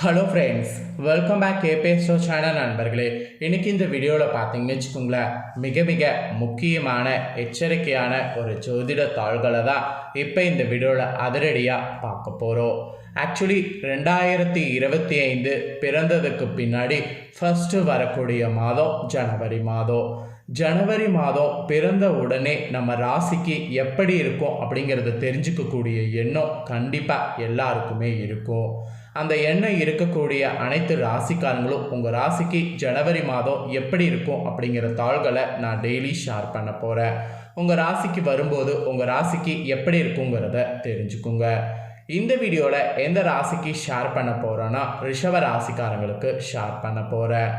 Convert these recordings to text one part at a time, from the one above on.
Hello friends welcome back கேபேஸ்டோ channel நண்பர்களே. இன்றைக்கி இந்த வீடியோவில் பார்த்தீங்கன்னு வச்சுக்கோங்களேன் மிக மிக முக்கியமான எச்சரிக்கையான ஒரு ஜோதிட தாள்களை தான் இப்போ இந்த வீடியோவில் அதிரடியாக பார்க்க போகிறோம் ஆக்சுவலி ரெண்டாயிரத்தி இருபத்தி ஐந்து பிறந்ததுக்கு பின்னாடி ஃபஸ்ட்டு வரக்கூடிய மாதம் ஜனவரி மாதம். ஜனவரி மாதம் பிறந்த உடனே நம்ம ராசிக்கு எப்படி இருக்கும் அப்படிங்கிறத தெரிஞ்சுக்கக்கூடிய எண்ணம் கண்டிப்பாக எல்லாருக்குமே இருக்கும். அந்த எண்ணம் இருக்கக்கூடிய அனைத்து ராசிக்காரங்களும் உங்கள் ராசிக்கு ஜனவரி மாதம் எப்படி இருக்கும் அப்படிங்கிற தாள்களை நான் டெய்லி ஷேர் பண்ண போகிறேன் உங்கள் ராசிக்கு வரும்போது உங்கள் ராசிக்கு எப்படி இருக்குங்கிறத தெரிஞ்சுக்குங்க. இந்த வீடியோவில் எந்த ராசிக்கு ஷேர் பண்ண போகிறேன்னா ரிஷப ராசிக்காரங்களுக்கு ஷேர் பண்ண போகிறேன்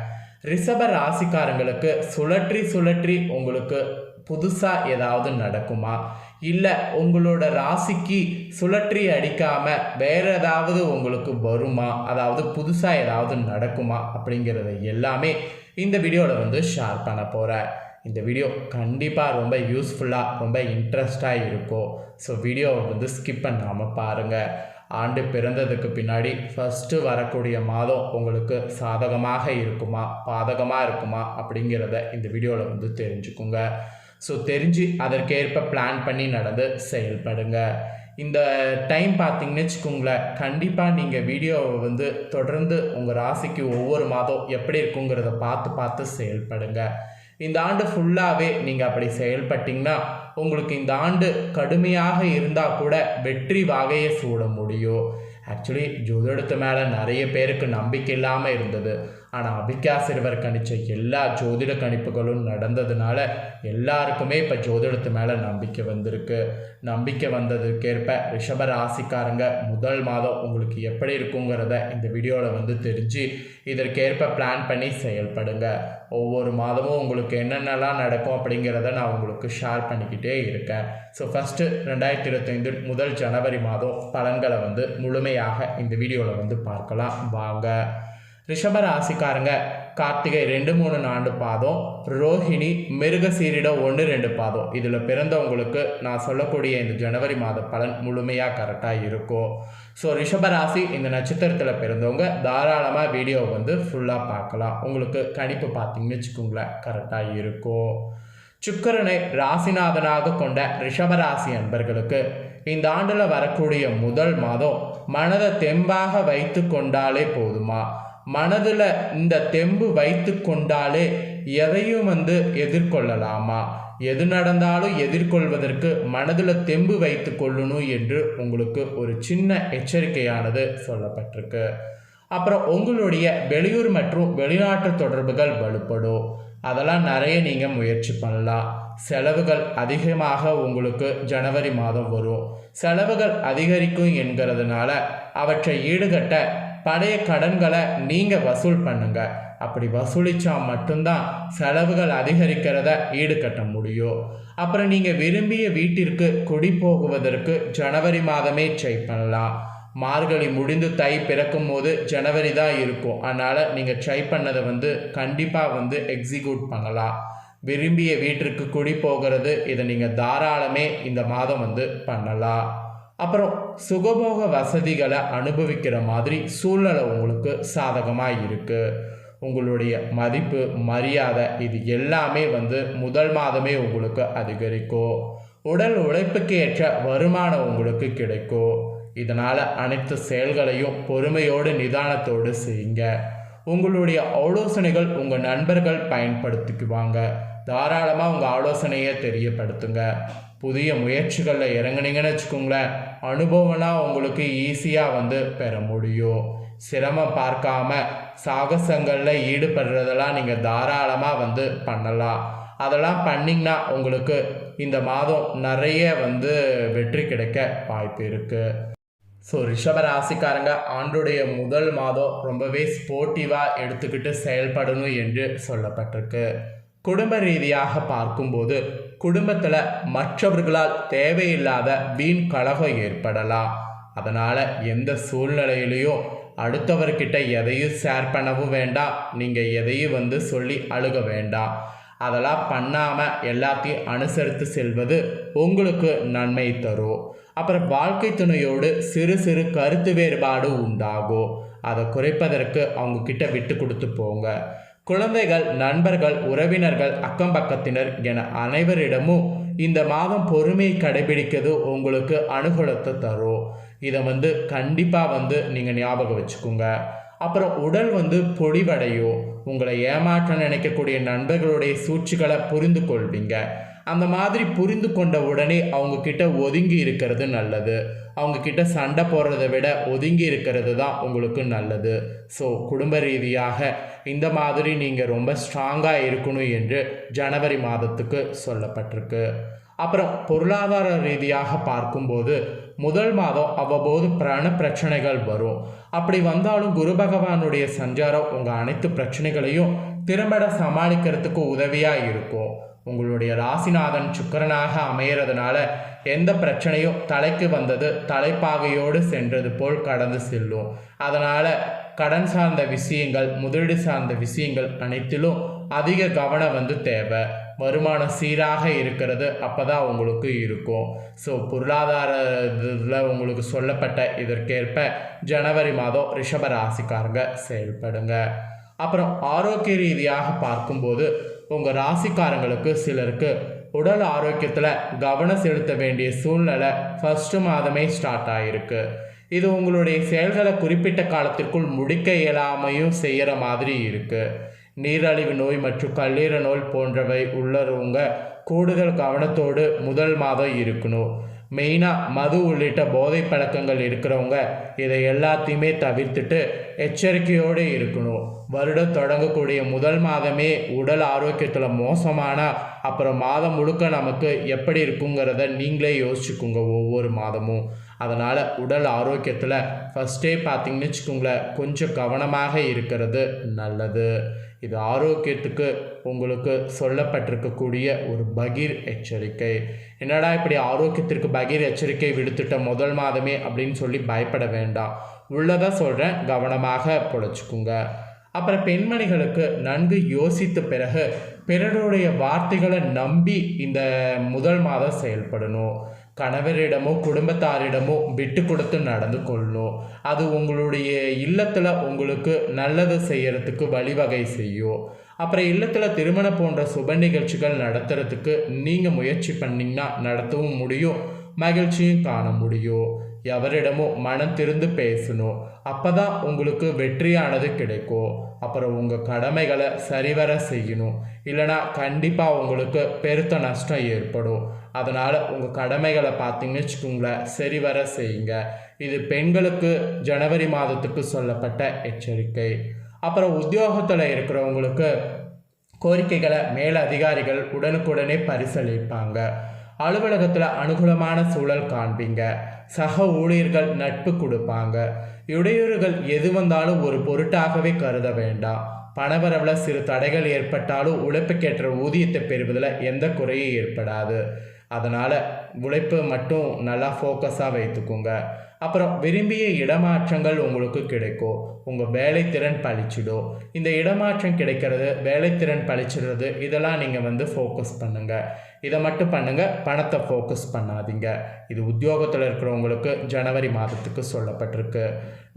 ரிஷப ராசிக்காரங்களுக்கு சுழற்றி சுழற்றி உங்களுக்கு புதுசாக ஏதாவது நடக்குமா? இல்லை உங்களோட ராசிக்கு சுழற்றி அடிக்காமல் வேற ஏதாவது உங்களுக்கு வருமா? அதாவது புதுசாக ஏதாவது நடக்குமா? அப்படிங்கிறத எல்லாமே இந்த வீடியோவில் வந்து ஷேர் பண்ண போகிறேன் இந்த வீடியோ கண்டிப்பாக ரொம்ப யூஸ்ஃபுல்லாக ரொம்ப இன்ட்ரெஸ்டாக இருக்கும். ஸோ வீடியோவை வந்து ஸ்கிப் பண்ணாமல் பாருங்கள் ஆண்டு பிறந்ததுக்கு பின்னாடி ஃபஸ்ட்டு வரக்கூடிய மாதம் உங்களுக்கு சாதகமாக இருக்குமா? பாதகமாக இருக்குமா? அப்படிங்கிறத இந்த வீடியோவில் வந்து தெரிஞ்சுக்குங்க. ஸோ தெரிஞ்சு அதற்கேற்ப பிளான் பண்ணி நடந்து செயல்படுங்க. இந்த டைம் பார்த்தீங்கன்னு வச்சுக்கோங்களேன் கண்டிப்பாக நீங்கள் வீடியோவை வந்து தொடர்ந்து உங்கள் ராசிக்கு ஒவ்வொரு மாதம் எப்படி இருக்குங்கிறத பார்த்து பார்த்து செயல்படுங்க. இந்த ஆண்டு ஃபுல்லாகவே நீங்கள் அப்படி செயல்பட்டிங்கன்னா உங்களுக்கு இந்த ஆண்டு கடுமையாக இருந்தால் கூட வெற்றி வாகையை சூட முடியும். ஆக்சுவலி ஜோதிடத்து மேலே நிறைய பேருக்கு நம்பிக்கை இல்லாமல் இருந்தது. ஆனால் அபிகா சிறுவர் கணிச்ச எல்லா ஜோதிட கணிப்புகளும் நடந்ததுனால எல்லாருக்குமே இப்போ ஜோதிடத்து மேலே நம்பிக்கை வந்திருக்கு. நம்பிக்கை வந்ததுக்கேற்ப ரிஷப ராசிக்காரங்க முதல் மாதம் உங்களுக்கு எப்படி இருக்குங்கிறத இந்த வீடியோவில் வந்து தெரிஞ்சு இதற்கேற்ப பிளான் பண்ணி செயல்படுங்க. ஒவ்வொரு மாதமும் உங்களுக்கு என்னென்னலாம் நடக்கும் அப்படிங்கிறத நான் உங்களுக்கு ஷேர் பண்ணிக்கிட்டே இருக்கேன். ஸோ ஃபஸ்ட்டு ரெண்டாயிரத்தி இருபத்தைந்து முதல் ஜனவரி மாதம் பலன்களை வந்து முழுமையாக இந்த வீடியோவில் வந்து பார்க்கலாம். வாங்க. ரிஷப ராசிக்காரங்க கார்த்திகை ரெண்டு மூணு நாலு பாதம் ரோஹிணி மிருகசீரிட ஒன்று ரெண்டு பாதம். இதில் பிறந்தவங்களுக்கு நான் சொல்லக்கூடிய இந்த ஜனவரி மாத பலன் முழுமையாக கரெக்டாக இருக்கும். ஸோ ரிஷபராசி இந்த நட்சத்திரத்தில் பிறந்தவங்க தாராளமாக வீடியோ வந்து ஃபுல்லாக பார்க்கலாம். உங்களுக்கு கணிப்பு பார்த்தீங்கன்னு வச்சுக்கோங்களேன் கரெக்டாக இருக்கும். சுக்கரனை ராசிநாதனாக கொண்ட ரிஷபராசி அன்பர்களுக்கு இந்த ஆண்டில் வரக்கூடிய முதல் மாதம் மனதை தெம்பாக வைத்து கொண்டாலே போதுமா? மனதில் இந்த தெம்பு வைத்து கொண்டாலே எதையும் வந்து எதிர்கொள்ளலாமா? எது நடந்தாலும் எதிர்கொள்வதற்கு மனதில் தெம்பு வைத்து கொள்ளணும் என்று உங்களுக்கு ஒரு சின்ன எச்சரிக்கையானது சொல்லப்பட்டிருக்கு. அப்புறம் உங்களுடைய வெளியூர் மற்றும் வெளிநாட்டு தொடர்புகள் வலுப்படும் அதெல்லாம் நிறைய நீங்கள் முயற்சி பண்ணலாம். செலவுகள் அதிகமாக உங்களுக்கு ஜனவரி மாதம் வரும். செலவுகள் அதிகரிக்கும் என்கிறதுனால அவற்றை ஈடுகட்ட பழைய கடன்களை நீங்கள் வசூல் பண்ணுங்க. அப்படி வசூலித்தா மட்டும்தான் செலவுகள் அதிகரிக்கிறத ஈடுகட்ட முடியும். அப்புறம் நீங்கள் விரும்பிய வீட்டிற்கு குடி போகுவதற்கு ஜனவரி மாதமே ட்ரை பண்ணலாம். மார்கழி முடிந்து தை பிறக்கும் போது ஜனவரி தான் இருக்கும். அதனால் நீங்கள் ட்ரை பண்ணதை வந்து கண்டிப்பாக வந்து எக்ஸிக்யூட் பண்ணலாம். விரும்பிய வீட்டிற்கு குடி போகிறது இதை நீங்கள் தாராளமே இந்த மாதம் வந்து பண்ணலாம். அப்புறம் சுகபோக வசதிகளை அனுபவிக்கிற மாதிரி சூழ்நிலை உங்களுக்கு சாதகமாக இருக்குது உங்களுடைய மதிப்பு மரியாதை இது எல்லாமே வந்து முதல் மாதமே உங்களுக்கு அதிகரிக்கும். உடல் உழைப்புக்கு ஏற்ற வருமானம் உங்களுக்கு கிடைக்கும். இதனால் அனைத்து செயல்களையும் பொறுமையோடு நிதானத்தோடு செய்யுங்க. உங்களுடைய ஆலோசனைகள் உங்கள் நண்பர்கள் பயன்படுத்திக்குவாங்க. தாராளமாக உங்கள் ஆலோசனையை தெரியப்படுத்துங்க. புதிய முயற்சிகளில் இறங்குனீங்கன்னு வச்சுக்கோங்களேன் அனுபவம்லாம் உங்களுக்கு ஈஸியாக வந்து பெற முடியும். சிரமம் பார்க்காம சாகசங்களில் ஈடுபடுறதெல்லாம் நீங்கள் தாராளமாக வந்து பண்ணலாம். அதெல்லாம் பண்ணிங்கன்னா உங்களுக்கு இந்த மாதம் நிறைய வந்து வெற்றி கிடைக்க வாய்ப்பு இருக்குது ஸோ ரிஷப ராசிக்காரங்க ஆண்டுடைய முதல் மாதம் ரொம்பவே ஸ்போர்ட்டிவாக எடுத்துக்கிட்டு செயல்படணும் என்று சொல்லப்பட்டிருக்கு. குடும்ப ரீதியாக பார்க்கும்போது குடும்பத்தில் மற்றவர்களால் தேவையில்லாத வீண் கலகம் ஏற்படலாம். அதனால் எந்த சூழ்நிலையிலையும் அடுத்தவர்கிட்ட எதையும் ஷேர் பண்ணவும் வேண்டாம். நீங்கள் எதையும் வந்து சொல்லி அழுக வேண்டாம். அதெல்லாம் பண்ணாமல் எல்லாத்தையும் அனுசரித்து செல்வது உங்களுக்கு நன்மை தரும். அப்புறம் வாழ்க்கை துணையோடு சிறு சிறு கருத்து வேறுபாடு உண்டாகும். அதை குறைப்பதற்கு அவங்கக்கிட்ட விட்டு கொடுத்து போங்க. குழந்தைகள் நண்பர்கள் உறவினர்கள் அக்கம் பக்கத்தினர் என அனைவரிடமும் இந்த மாதம் பொறுமையை கடைபிடிக்கிறது உங்களுக்கு அனுகூலத்தை தரும். இதை வந்து கண்டிப்பாக வந்து நீங்கள் ஞாபகம் வச்சுக்கோங்க. அப்புறம் உடல் வந்து பொடிவடையும் உங்களை ஏமாற்ற நினைக்கக்கூடிய நண்பர்களுடைய சூழ்ச்சிகளை புரிந்து கொள்வீங்க அந்த மாதிரி புரிந்து கொண்ட உடனே அவங்கக்கிட்ட ஒதுங்கி இருக்கிறது நல்லது. அவங்கக்கிட்ட சண்டை போடுறத விட ஒதுங்கி இருக்கிறது தான் உங்களுக்கு நல்லது. ஸோ குடும்ப ரீதியாக இந்த மாதிரி நீங்கள் ரொம்ப ஸ்ட்ராங்காக இருக்கணும் என்று ஜனவரி மாதத்துக்கு சொல்லப்பட்டிருக்கு. அப்புறம் பொருளாதார ரீதியாக பார்க்கும்போது முதல் மாதம் அவ்வப்போது பிரண பிரச்சனைகள் வரும். அப்படி வந்தாலும் குரு பகவானுடைய சஞ்சாரம் உங்கள் அனைத்து பிரச்சனைகளையும் திறம்பட சமாளிக்கிறதுக்கு உதவியாக இருக்கும். உங்களுடைய ராசிநாதன் சுக்கரனாக அமையறதுனால எந்த பிரச்சனையும் தலைக்கு வந்தது தலைப்பாகையோடு சென்றது போல் கடந்து செல்லும். அதனால் கடன் சார்ந்த விஷயங்கள் முதலீடு சார்ந்த விஷயங்கள் அனைத்திலும் அதிக கவனம் வந்து தேவை. வருமானம் சீராக இருக்கிறது அப்போ தான் உங்களுக்கு இருக்கும். ஸோ பொருளாதார இதில் உங்களுக்கு சொல்லப்பட்ட இதற்கேற்ப ஜனவரி மாதம் ரிஷப ராசிக்காரங்க செயல்படுங்க. அப்புறம் ஆரோக்கிய ரீதியாக பார்க்கும்போது உங்கள் ராசிக்காரங்களுக்கு சிலருக்கு உடல் ஆரோக்கியத்தில் கவனம் செலுத்த வேண்டிய சூழ்நிலை ஃபஸ்ட்டு மாதமே ஸ்டார்ட் ஆகிருக்கு இது உங்களுடைய செயல்களை குறிப்பிட்ட காலத்திற்குள் முடிக்க இயலாமையும் செய்கிற மாதிரி இருக்குது நீரழிவு நோய் மற்றும் கல்லீர நோய் போன்றவை உள்ளவங்க கூடுதல் கவனத்தோடு முதல் மாதம் இருக்கணும். மெயினாக மது உள்ளிட்ட போதை பழக்கங்கள் இருக்கிறவங்க இதை எல்லாத்தையுமே தவிர்த்துட்டு எச்சரிக்கையோடு இருக்கணும். வருடம் தொடங்கக்கூடிய முதல் மாதமே உடல் ஆரோக்கியத்தில் மோசமானால் அப்புறம் மாதம் முழுக்க நமக்கு எப்படி இருக்குங்கிறத நீங்களே யோசிச்சுக்கோங்க ஒவ்வொரு மாதமும். அதனால் உடல் ஆரோக்கியத்தில் ஃபஸ்ட்டே பார்த்தீங்கன்னு வச்சுக்கோங்களேன் கொஞ்சம் கவனமாக இருக்கிறது நல்லது. இது ஆரோக்கியத்துக்கு உங்களுக்கு சொல்லப்பட்டிருக்கக்கூடிய ஒரு பகீர் எச்சரிக்கை. என்னடா இப்படி ஆரோக்கியத்திற்கு பகீர் எச்சரிக்கை விடுத்துட்ட முதல் மாதமே அப்படின்னு சொல்லி பயப்பட வேண்டாம். உள்ளதாக சொல்கிறேன் கவனமாக பொழைச்சிக்குங்க. அப்புறம் பெண்மணிகளுக்கு நன்கு யோசித்த பிறகு பிறருடைய வார்த்தைகளை நம்பி இந்த முதல் மாதம் செயல்படணும். கணவரிடமோ குடும்பத்தாரிடமோ விட்டு கொடுத்து நடந்து கொள்ளணும் அது உங்களுடைய இல்லத்தில் உங்களுக்கு நல்லது செய்யறதுக்கு வழிவகை செய்யும் அப்புறம் இல்லத்தில் திருமணம் போன்ற சுப நிகழ்ச்சிகள் நடத்துறதுக்கு நீங்கள் முயற்சி பண்ணிங்கன்னா நடத்தவும் முடியும் மகிழ்ச்சியும் காண முடியும். எவரிடமும் மனம் திருந்து பேசணும் அப்போ தான் உங்களுக்கு வெற்றியானது கிடைக்கும் அப்புறம் உங்கள் கடமைகளை சரிவர செய்யணும். இல்லைனா கண்டிப்பாக உங்களுக்கு பெருத்த நஷ்டம் ஏற்படும். அதனால் உங்கள் கடமைகளை பார்த்தீங்கன்னு வச்சுக்கோங்களேன் சரிவர செய்யுங்க. இது பெண்களுக்கு ஜனவரி மாதத்துக்கு சொல்லப்பட்ட எச்சரிக்கை. அப்புறம் உத்தியோகத்தில் இருக்கிறவங்களுக்கு கோரிக்கைகளை மேலதிகாரிகள் உடனுக்குடனே பரிசீலிப்பாங்க அலுவலகத்தில் அனுகூலமான சூழல் காண்பீங்க. சக ஊழியர்கள் நட்பு கொடுப்பாங்க. இடையூறுகள் எது வந்தாலும் ஒரு பொருட்டாகவே கருத வேண்டாம். பணவரவில் சிறு தடைகள் ஏற்பட்டாலும் உழைப்புக்கேற்ற ஊதியத்தை பெறுவதில் எந்த குறையும் ஏற்படாது. அதனால் உழைப்பு மட்டும் நல்லா ஃபோக்கஸாக வைத்துக்கோங்க. அப்புறம் விரும்பிய இடமாற்றங்கள் உங்களுக்கு கிடைக்கும். உங்கள் வேலைத்திறன் பழிச்சிடும். இந்த இடமாற்றம் கிடைக்கிறது வேலைத்திறன் பழிச்சிடுறது இதெல்லாம் நீங்கள் வந்து ஃபோக்கஸ் பண்ணுங்கள் இதை மட்டும் பண்ணுங்கள் பணத்தை ஃபோக்கஸ் பண்ணாதீங்க. இது உத்தியோகத்தில் இருக்கிறவங்களுக்கு ஜனவரி மாதத்துக்கு சொல்லப்பட்டிருக்கு.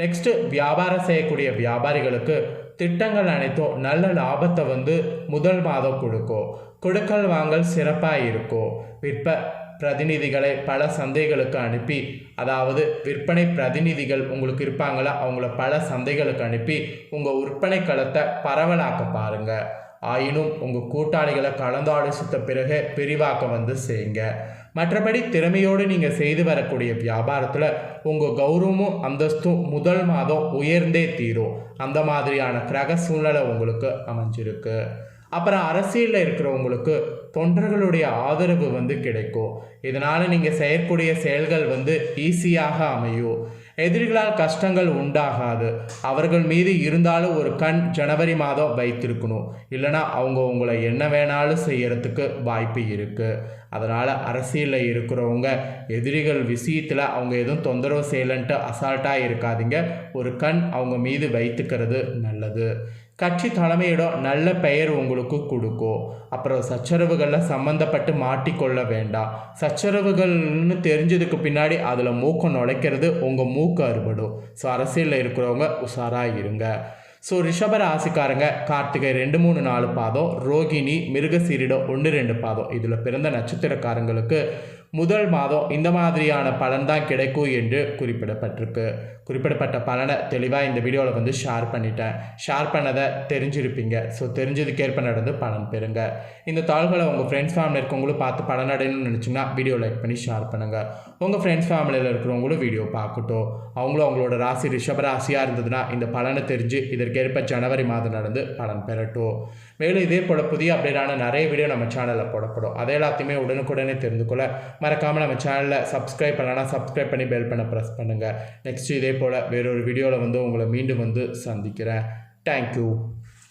நெக்ஸ்ட்டு வியாபாரம் செய்யக்கூடிய வியாபாரிகளுக்கு திட்டங்கள் அனைத்தும் நல்ல லாபத்தை வந்து முதல் மாதம் கொடுக்கும் கொடுக்கல் வாங்கல் சிறப்பாக இருக்கும் விற்ப பிரதிநிதிகளை பல சந்தைகளுக்கு அனுப்பி அதாவது விற்பனை பிரதிநிதிகள் உங்களுக்கு இருப்பாங்களா அவங்கள பல சந்தைகளுக்கு அனுப்பி உங்கள் விற்பனை களத்தை பரவலாக்க பாருங்கள் ஆயினும் உங்கள் கூட்டாளிகளை கலந்தாலோசித்த பிறகு பிரிவாக்க வந்து செய்யுங்க மற்றபடி திறமையோடு நீங்கள் செய்து வரக்கூடிய வியாபாரத்தில் உங்கள் கௌரவமும் அந்தஸ்தும் முதல் மாதம் உயர்ந்தே தீரும். அந்த மாதிரியான கிரக சூழ்நிலை உங்களுக்கு அமைஞ்சிருக்கு. அப்புறம் அரசியலில் இருக்கிறவங்களுக்கு தொண்டர்களுடைய ஆதரவு வந்து கிடைக்கும். இதனால் நீங்கள் செய்யக்கூடிய செயல்கள் வந்து ஈஸியாக அமையும். எதிரிகளால் கஷ்டங்கள் உண்டாகாது. அவர்கள் மீது இருந்தாலும் ஒரு கண் ஜனவரி மாதம் வைத்திருக்கணும். இல்லைனா அவங்க உங்களை என்ன வேணாலும் செய்யறதுக்கு வாய்ப்பு இருக்குது அதனால் அரசியலில் இருக்கிறவங்க எதிரிகள் விஷயத்தில் அவங்க எதுவும் தொந்தரவு செய்யலைன்ட்டு அசால்ட்டாக இருக்காதீங்க. ஒரு கண் அவங்க மீது வைத்துக்கிறது நல்லது. கட்சி தலைமையிடம் நல்ல பெயர் உங்களுக்கு கொடுக்கும் அப்புறம் சச்சரவுகளில் சம்மந்தப்பட்டு மாட்டிக்கொள்ள வேண்டாம். சச்சரவுகள்னு தெரிஞ்சதுக்கு பின்னாடி அதில் மூக்கம் நுழைக்கிறது உங்கள் மூக்கு அறுபடும் ஸோ அரசியலில் இருக்கிறவங்க உஷாராக இருங்க. ஸோ ரிஷப ராசிக்காரங்க கார்த்திகை ரெண்டு மூணு நாலு பாதம் ரோகிணி மிருகசீரிடம் ஒன்று ரெண்டு பாதம். இதில் பிறந்த நட்சத்திரக்காரங்களுக்கு முதல் மாதம் இந்த மாதிரியான பலன் தான் கிடைக்கும் என்று குறிப்பிடப்பட்டிருக்கு. குறிப்பிடப்பட்ட பலனை தெளிவாக இந்த வீடியோவில் வந்து ஷேர் பண்ணிட்டேன். ஷேர் பண்ணதை தெரிஞ்சிருப்பீங்க. ஸோ தெரிஞ்சதுக்கேற்ப நடந்து பலன் பெறுங்க. இந்த தாள்களை உங்கள் ஃப்ரெண்ட்ஸ் ஃபேமிலி இருக்கவங்களும் பார்த்து பலன் அடையணும்னு நினச்சிங்கன்னா வீடியோ லைக் பண்ணி ஷேர் பண்ணுங்கள் உங்கள் ஃப்ரெண்ட்ஸ் ஃபேமிலியில் இருக்கிறவங்களும் வீடியோ பார்க்கட்டும். அவங்களும் அவங்களோட ராசி ரிஷபராசியாக இருந்ததுன்னா இந்த பலனை தெரிஞ்சு இதற்கேற்ப ஜனவரி மாதம் நடந்து பலன் பெறட்டும். மேலும் இதே போல் புதிய அப்டேட்டான நிறைய வீடியோ நம்ம சேனலில் போடப்படும். அதை எல்லாத்தையுமே உடனுக்குடனே தெரிந்து கொள்ள மறக்காமல் நம்ம சேனலில் சப்ஸ்கிரைப் பண்ணலன்னா சப்ஸ்கிரைப் பண்ணி பெல் பண்ண ப்ரெஸ் பண்ணுங்கள் நெக்ஸ்ட் இதே போல் வேறொரு வீடியோவில் வந்து உங்களை மீண்டும் வந்து சந்திக்கிறேன். தேங்க்யூ